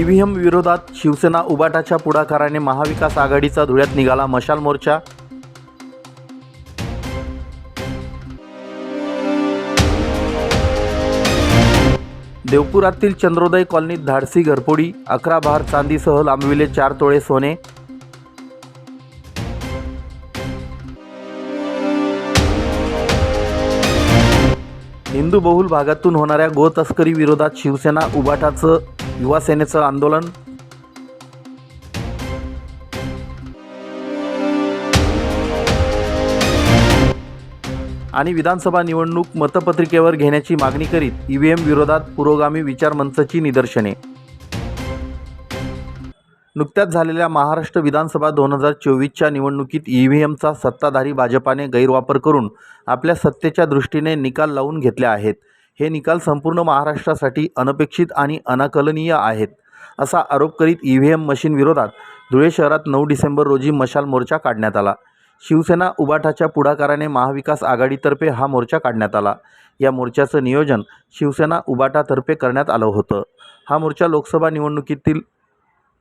EVM विरोधात शिवसेना उबाटाच्या पुढाकाराने महाविकास आघाडीचा धुळ्यात निघाला मशाल मोर्चा. देवपुरातील चंद्रोदय कॉलनीत धाडसी घरपोडी अकरा भार चांदीसह लांबविले चार तोळे सोने हिंदू बहुल भागातून होणाऱ्या गो तस्करी विरोधात शिवसेना उबाटाचं युवा सेनेचं आंदोलन. आणि विधानसभा निवडणूक मतपत्रिकेवर घेण्याची मागणी करीत ईव्हीएम विरोधात पुरोगामी विचार मंचची निदर्शने. नुकत्याच झालेल्या महाराष्ट्र विधानसभा दोन हजार चोवीसच्या निवडणुकीत ई व्ही एमचा सत्ताधारी भाजपाने गैरवापर करून आपल्या सत्तेच्या दृष्टीने निकाल लावून घेतले आहेत. हे निकाल संपूर्ण महाराष्ट्रासाठी अनपेक्षित आणि अनाकलनीय आहेत असा आरोप करीत ई व्ही एम मशीनविरोधात धुळे शहरात नऊ डिसेंबर रोजी मशाल मोर्चा काढण्यात आला. शिवसेना उबाठाच्या पुढाकाराने महाविकास आघाडीतर्फे हा मोर्चा काढण्यात आला. या मोर्चाचं नियोजन शिवसेना उबाटातर्फे करण्यात आलं होतं. हा मोर्चा लोकसभा निवडणुकीतील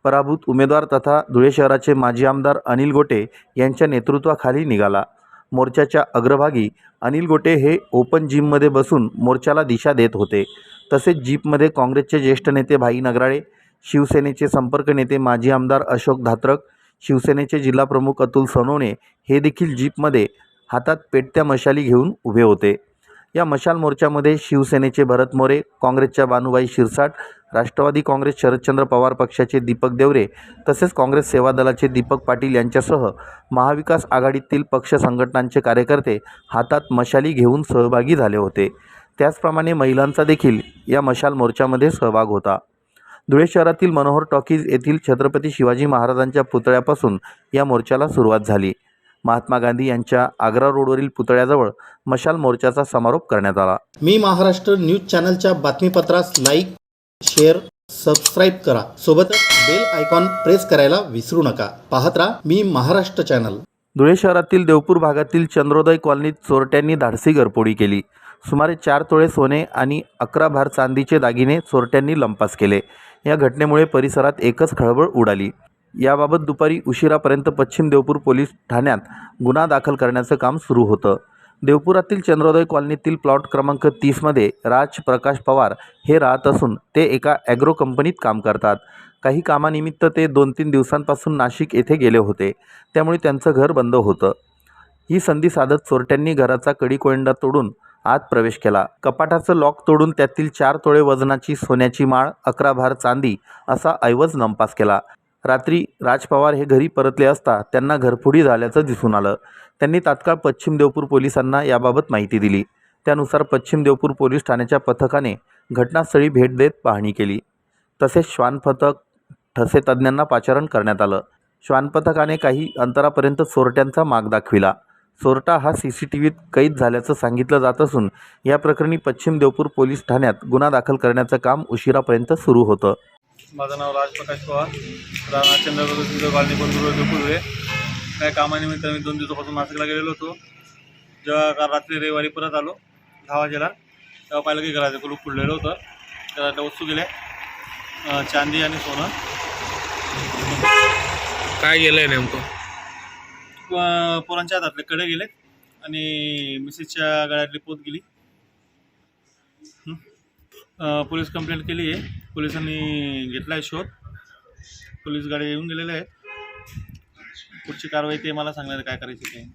पराभूत उमेदवार तथा धुळे शहराचे माजी आमदार अनिल गोटे यांच्या नेतृत्वाखाली निघाला. मोर्चाच्या अग्रभागी अनिल गोटे हे ओपन जिममध्ये बसून मोर्चाला दिशा देत होते. तसेच जीपमध्ये काँग्रेसचे ज्येष्ठ नेते भाई नगराळे शिवसेनेचे संपर्क नेते माजी आमदार अशोक धात्रक शिवसेनेचे जिल्हाप्रमुख अतुल सोनवणे हे देखील जीपमध्ये हातात पेटत्या मशाली घेऊन उभे होते. या मशाल मोर्चामध्ये शिवसेनेचे भरत मोरे काँग्रेसच्या बानुबाई शिरसाट राष्ट्रवादी काँग्रेस शरदचंद्र पवार पक्षाचे दीपक देवरे तसेच काँग्रेस सेवा दलाचे दीपक पाटील यांच्यासह महाविकास आघाडीतील पक्ष संघटनांचे कार्यकर्ते हातात मशाली घेऊन सहभागी झाले होते. त्याचप्रमाणे महिलांचा देखील या मशाल मोर्चामध्ये सहभाग होता. धुळे शहरातील मनोहर टॉकीज येथील छत्रपती शिवाजी महाराजांच्या पुतळ्यापासून या मोर्चाला सुरुवात झाली. महात्मा गांधी यांच्या आग्रा रोडवरील पुतळ्याजवळ मशाल मोर्चाचा समारोप करण्यात आला. मी महाराष्ट्र न्यूज चॅनलच्या बातमीपत्रास लाईक शेअर सबस्क्राईब करा. सोबतच बेल आयकॉन प्रेस करायला विसरू नका. पाहत राहा मी महाराष्ट्र चॅनल. धुळे शहरातील देवपूर भागातील चंद्रोदय कॉलनीत चोरट्यांनी धाडसी घरफोडी केली. सुमारे चार तोळे सोने आणि अकरा भार चांदीचे दागिने चोरट्यांनी लंपास केले. या घटनेमुळे परिसरात एकच खळबळ उडाली. याबाबत दुपारी उशिरापर्यंत पश्चिम देवपूर पोलीस ठाण्यात गुन्हा दाखल करण्याचं काम सुरू होतं. देवपुरातील चंद्रोदय कॉलनीतील प्लॉट क्रमांक तीसमध्ये राज प्रकाश पवार हे राहत असून ते एका ॲग्रो कंपनीत काम करतात. काही कामानिमित्त ते दोन तीन दिवसांपासून नाशिक येथे गेले होते. त्यामुळे त्यांचं घर बंद होतं. ही संधी साधत चोरट्यांनी घराचा कडीकोयंडा तोडून आत प्रवेश केला. कपाटाचं लॉक तोडून त्यातील चार तोळे वजनाची सोन्याची माळ अकरा भार चांदी असा ऐवज नंपास केला. रात्री राज पवार हे घरी परतले असता त्यांना घरफोडी झाल्याचं दिसून आलं. त्यांनी तात्काळ पश्चिम देवपूर पोलिसांना याबाबत माहिती दिली. त्यानुसार पश्चिम देवपूर पोलीस ठाण्याच्या पथकाने घटनास्थळी भेट देत पाहणी केली. तसेच श्वान पथक ठसे तज्ज्ञांना पाचारण करण्यात आलं. श्वान पथकाने काही अंतरापर्यंत चोरट्यांचा माग दाखविला. चोरटा हा सी सी टी व्हीत कैद झाल्याचं सांगितलं जात असून या प्रकरणी पश्चिम देवपूर पोलीस ठाण्यात गुन्हा दाखल करण्याचं काम उशिरापर्यंत सुरू होतं. माझं नाव राजप्रकाश पवार. राणा चंद्रपूर कॉलनी बंधुर देपूर्वे काय कामानिमित्त मी दोन दिवसापासून नाशिकला गेलेलो होतो. जेव्हा काल रात्री रविवारी परत आलो दहा वाजेला तेव्हा पाहिलं की घराचं कुलूप फुडलेलं होतं. त्या वस्तू गेल्या चांदी आणि सोनं. काय गेलंय नेमकं? प- पोरांच्या हातातले कडे गेले आणि मिसेसच्या गळ्यातली पोत गेली. पोलीस कंप्लेंट केली आहे. पोलिसांनी घेतला आहे शोध. पोलीस गाडी येऊन गेलेले आहेत. पुढची कारवाई ते मला सांगणार काय करायची ते.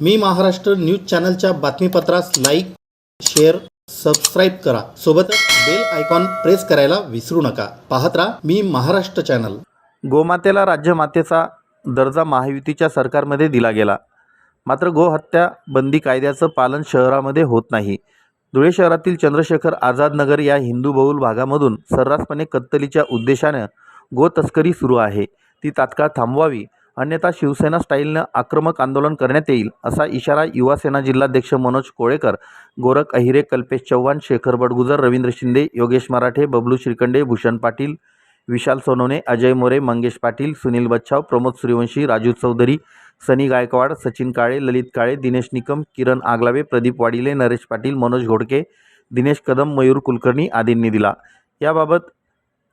मी महाराष्ट्र न्यूज चॅनलच्या बातमीपत्रास लाईक शेअर सबस्क्राईब करा. सोबतच बेल आयकॉन प्रेस करायला विसरू नका. पाहत राहा मी महाराष्ट्र चॅनल. गोमातेला राज्यमातेचा दर्जा महायुतीच्या सरकारमध्ये दिला गेला. मात्र गोहत्या बंदी कायद्याचं पालन शहरामध्ये होत नाही. धुळे शहरातील चंद्रशेखर आझाद नगर या हिंदू बहुल भागामधून सर्रासपणे कत्तलीच्या उद्देशानं गो तस्करी सुरू आहे. ती तात्काळ थांबवावी अन्यथा शिवसेना स्टाईलनं आक्रमक आंदोलन करण्यात येईल असा इशारा युवासेना जिल्हाध्यक्ष मनोज कोळेकर गोरख अहिरे कल्पेश चव्हाण शेखर बडगुजर रवींद्र शिंदे योगेश मराठे बबलू श्रीखंडे भूषण पाटील विशाल सोनवणे अजय मोरे मंगेश पाटील सुनील बच्छाव प्रमोद सूर्यवंशी राजू चौधरी सनी गायकवाड सचिन काळे ललित काळे दिनेश निकम किरण आगलावे प्रदीप वाडिले नरेश पाटील मनोज घोडके दिनेश कदम मयूर कुलकर्णी आदींनी दिला. याबाबत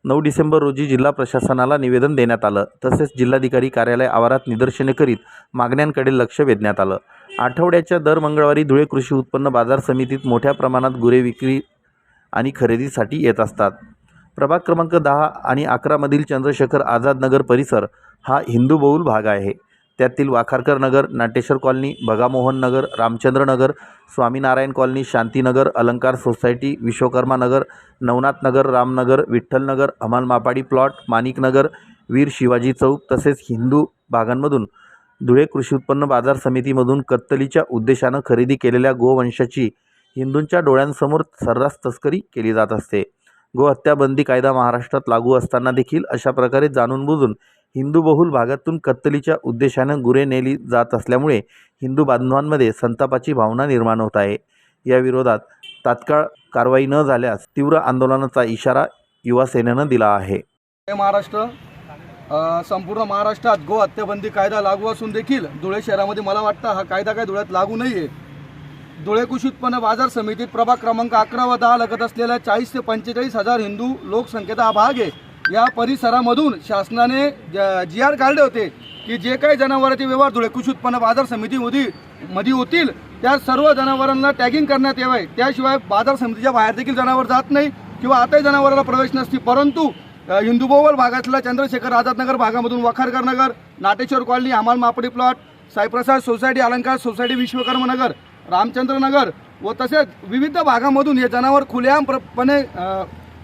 नऊ डिसेंबर रोजी जिल्हा प्रशासनाला निवेदन देण्यात आलं. तसेच जिल्हाधिकारी कार्यालय आवारात निदर्शने करीत मागण्यांकडे लक्ष वेधण्यात आलं. आठवड्याच्या दर मंगळवारी धुळे कृषी उत्पन्न बाजार समितीत मोठ्या प्रमाणात गुरे विक्री आणि खरेदीसाठी येत असतात. प्रभाग क्रमांक दहा आणि अकरामधील चंद्रशेखर आझाद नगर परिसर हा हिंदूबहुल भाग आहे. त्यातील Wakharkar Nagar Nateshwar colony Bhagamohan Nagar Ramchandra Nagar Swaminarayan colony Shantinagar Alankar society Vishwakarma Nagar Navnath Nagar Ramnagar Vitthalnagar Amal Mapadi plot Manik Nagar वीर शिवाजी चौक तसेच हिंदू भागांमधून धुळे कृषी उत्पन्न बाजार समितीमधून कत्तलीच्या उद्देशानं खरेदी केलेल्या गोवंशाची हिंदूंच्या डोळ्यांसमोर सर्रास तस्करी केली जात असते. गोहत्या बंदी कायदा महाराष्ट्रात लागू असताना देखील अशा प्रकारे जाणून बुजून हिंदू बहुल भागातून कत्तलीच्या उद्देशानं गुरे नेली जात असल्यामुळे हिंदू बांधवांमध्ये संतापाची भावना निर्माण होत आहे. या विरोधात तात्काळ कारवाई न झाल्यास तीव्र आंदोलनाचा इशारा युवा सेनेनं दिला आहे. हे महाराष्ट्र संपूर्ण महाराष्ट्रात गो हत्याबंदी कायदा लागू असून देखील धुळे शहरामध्ये मला वाटतं हा कायदा काय धुळ्यात लागू नाही आहे धुळे कृषी उत्पन्न बाजार समितीत प्रभाग क्रमांक अकरा व दहा लगत असलेल्या चाळीस ते पंचेचाळीस हजार हिंदू लोकसंख्येचा हा भाग आहे. या परिसरामधून शासनाने जी आर काढले होते की जे काही जनावरांचे व्यवहार धुळे कृषी उत्पन्न बाजार समितीमध्ये मध्ये होतील त्या सर्व जनावरांना टॅगिंग करण्यात यावे. त्याशिवाय बाजार समितीच्या बाहेर देखील जनावर जात नाही किंवा आताही जनावराला प्रवेश नसते परंतु अ, भागातला चंद्रशेखर आझादनगर भागामधून Vakharkar Nagar Nateshwar colony Amal Mapadi plot Saiprasad society Alankar society Vishwakarma Nagar Ramchandra Nagar व तसेच विविध भागामधून हे जनावर खुलेआमपणे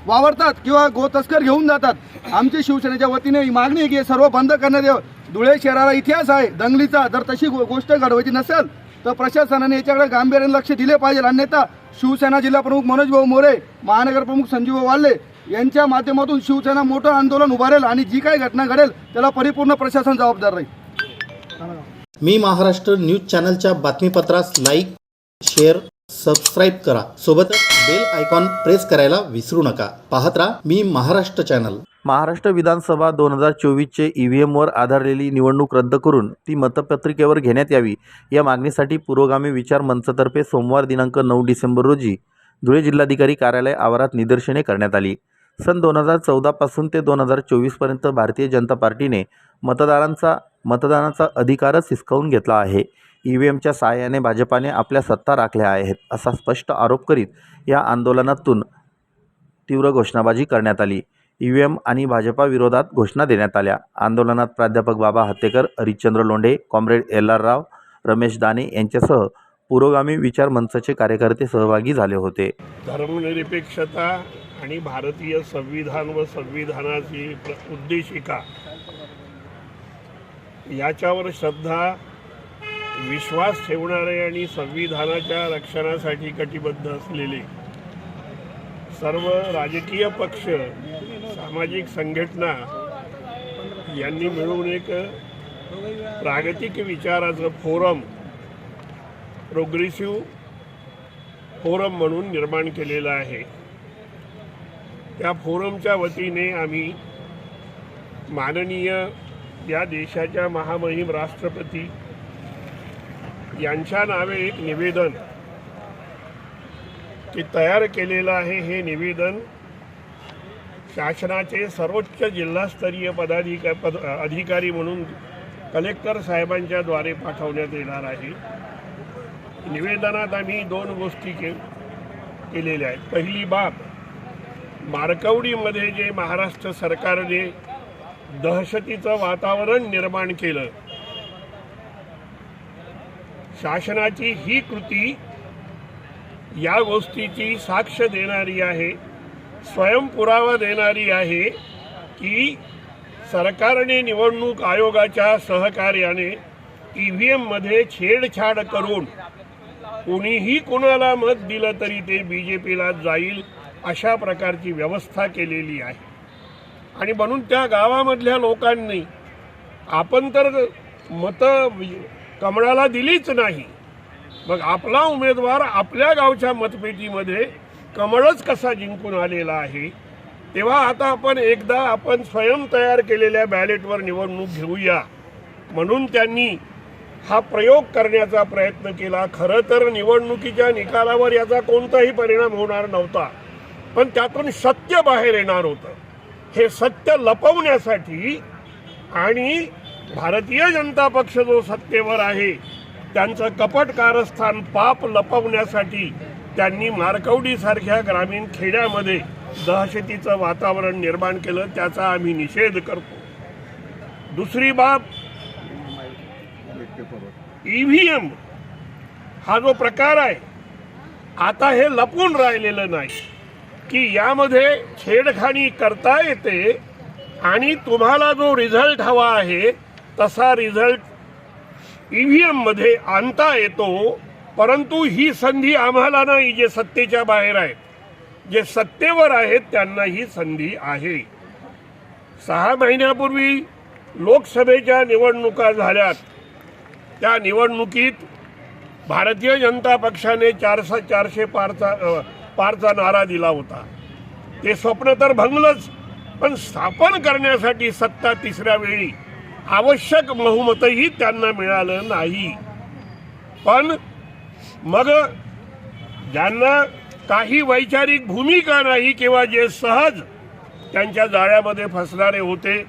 वावरतात किंवा गोतस्कर घेऊन जातात. आमची शिवसेनेच्या वतीने ही मागणी की सर्व बंद करण्यात यावं. धुळे शहराला इतिहास आहे. दंगलीचा जर तशी गो- गोष्ट घडवायची नसेल तर प्रशासनाने याच्याकडे गांभीर्याने लक्ष दिले पाहिजे. अन्यथा शिवसेना जिल्हा प्रमुख मनोज भाऊ मोरे महानगर प्रमुख संजीव भाऊ वाल्ले यांच्या माध्यमातून शिवसेना मोठं आंदोलन उभारेल आणि जी काही घटना घडेल त्याला परिपूर्ण प्रशासन जबाबदार राहील. मी महाराष्ट्र न्यूज चॅनलच्या बातमीपत्रास लाईक शेअर सबस्क्राईब करा. सोबतच बेल आयकॉन प्रेस करायला विसरू नका. पाहत राहा मी महाराष्ट्र चॅनल महाराष्ट्र विधानसभा दोन हजार चोवीसचे ई व्ही एमवर आधारलेली निवडणूक रद्द करून ती मतपत्रिकेवर घेण्यात यावी. या मागणीसाठी पुरोगामी विचार मंचतर्फे सोमवार दिनांक नऊ डिसेंबर रोजी धुळे जिल्हाधिकारी कार्यालय आवारात निदर्शने करण्यात आली. सन दोन हजार चौदापासून ते दोन हजार चोवीसपर्यंत भारतीय जनता पार्टीने मतदारांचा मतदानाचा अधिकारच हिसकावून घेतला आहे. ई व्ही एमच्या सहाय्याने भाजपाने आपल्या सत्ता राखल्या आहेत असा स्पष्ट आरोप करीत या आंदोलनातून तीव्र घोषणाबाजी करण्यात आली. ई व्ही एम आणि भाजपा विरोधात घोषणा देण्यात आल्या. आंदोलनात प्राध्यापक Baba Hattekar Harishchandra Londhe comrade L R Rao Ramesh Dane यांच्यासह पुरोगामी विचार मंचाचे कार्यकर्ते सहभागी झाले होते. धर्मनिरपेक्षता आणि भारतीय संविधान व संविधानाची उद्देशिका याच्यावर श्रद्धा विश्वास ठेवणारे आणि संविधानाच्या रक्षणासाठी कटिबद्ध असलेले सर्व राजकीय पक्ष सामाजिक संघटना यांनी मिळून एक प्रागतिक विचाराचं फोरम प्रोग्रेसिव्ह फोरम म्हणून निर्माण केलेलं आहे. त्या फोरमच्या वतीने आम्ही माननीय या देशाच्या महामहिम राष्ट्रपती यांच्या नावे एक निवेदन ते तयार केलेलं आहे हे निवेदन शासनाचे सर्वोच्च जिल्हास्तरीय पदाधिका पद अधिकारी म्हणून कलेक्टर साहेबांच्या द्वारे पाठवण्यात येणार आहे. निवेदनात आम्ही दोन गोष्टी के केलेल्या आहेत. पहिली बाब मार्कवडीमध्ये जे महाराष्ट्र सरकारने दहशतीचं वातावरण निर्माण केलं शासनाची ही कृती या गोष्टीची साक्ष देणारी आहे स्वयंपुरावा देणारी आहे की सरकारने निवडणूक आयोगाच्या सहकार्याने ई व्ही एममध्ये छेडछाड करून कोणीही कुणाला मत दिलं तरी ते बी जे पीला जाईल अशा प्रकारची व्यवस्था केलेली आहे. आणि म्हणून त्या गावामधल्या लोकांनी आपण तर मतं कमळाला दिलीच नाही. मग आपला उमेदवार आपल्या गावच्या मतपेटीमध्ये कमळच कसा जिंकून आलेला आहे? तेव्हा आता आपण एकदा आपण स्वयं तयार केलेल्या बॅलेटवर निवडणूक घेऊया. म्हणून त्यांनी हा प्रयोग करण्याचा प्रयत्न केला. खरं तर निवडणुकीच्या निकालावर याचा कोणताही परिणाम होणार नव्हता. पण त्यातून सत्य बाहेर येणार होतं. हे सत्य लपवण्यासाठी आणि भारतीय जनता पक्ष जो सत्तेवर आहे त्यांचं कपट कारस्थान पाप लपवण्यासाठी त्यांनी मारकवडीसारख्या ग्रामीण खेड्यामध्ये दहशतीचं वातावरण निर्माण केलं त्याचा आम्ही निषेध करतो. दुसरी बाब ईव्हीएम हा जो प्रकार आहे आता हे लपून राहिलेलं नाही की यामध्ये छेडखानी करता येते आणि तुम्हाला जो रिझल्ट हवा आहे तसा रिझल्ट ईव्हीएममध्ये आणता येतो परंतु ही संधी आम्हाला नाही जे सत्तेच्या बाहेर आहेत. जे सत्तेवर आहेत त्यांना ही संधी आहे. सहा महिन्यापूर्वी लोकसभेच्या निवडणुका झाल्यात. त्या निवडणुकीत भारतीय जनता पक्षाने चारशे चारशे पारचा पारचा नारा दिला होता. ते स्वप्न तर भंगलंच पण स्थापन करण्यासाठी सत्ता तिसऱ्या वेळी आवश्यक बहुमतही त्यांना मिळालं नाही. पण मग ज्यांना काही वैचारिक भूमिका नाही किंवा जे सहज त्यांच्या जाळ्यामध्ये फसणारे होते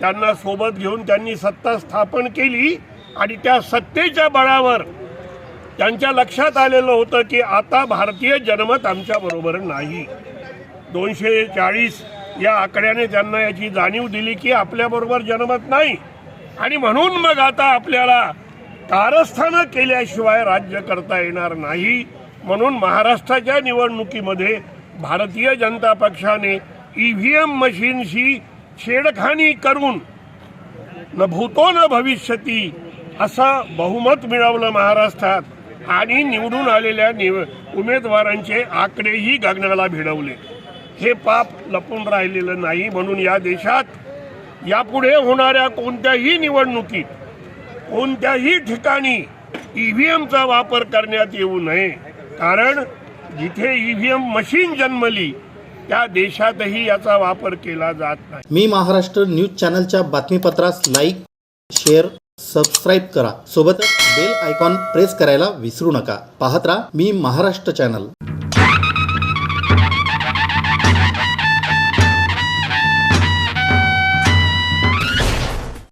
त्यांना सोबत घेऊन त्यांनी सत्ता स्थापन केली आणि त्या सत्तेच्या बळावर त्यांच्या लक्षात आलेलं होतं की आता भारतीय जनमत आमच्याबरोबर नाही. दोनशे चाळीस या आकड्याने त्यांना याची जाणीव दिली की आपल्याबरोबर जनमत नाही. आणि म्हणून मग आता आपल्याला कारस्थानं केल्याशिवाय राज्य करता येणार नाही. म्हणून महाराष्ट्राच्या निवडणुकीमध्ये भारतीय जनता पक्षाने ई व्ही एम मशीनशी छेडखानी करून न भूतो न भविष्यती असं बहुमत मिळवलं महाराष्ट्रात. आणि निवडून आलेल्या निव उमेदवारांचे आकडेही गगनाला भिडवले. हे पाप लपून राहिलेलं नाही म्हणून या देशात यापुढे होणाऱ्या कोणत्याही निवडणुकीत कोणत्याही ठिकाणी ई व्ही एमचा वापर करण्यात येऊ नये. कारण जिथे ई व्ही एम मशीन जन्मली त्या देशातही याचा वापर केला जात नाही. मी महाराष्ट्र न्यूज चॅनलच्या बातमीपत्रास लाईक शेअर सबस्क्राईब करा. सोबतच बेल आयकॉन प्रेस करायला विसरू नका. पाहत राहा मी महाराष्ट्र चॅनल.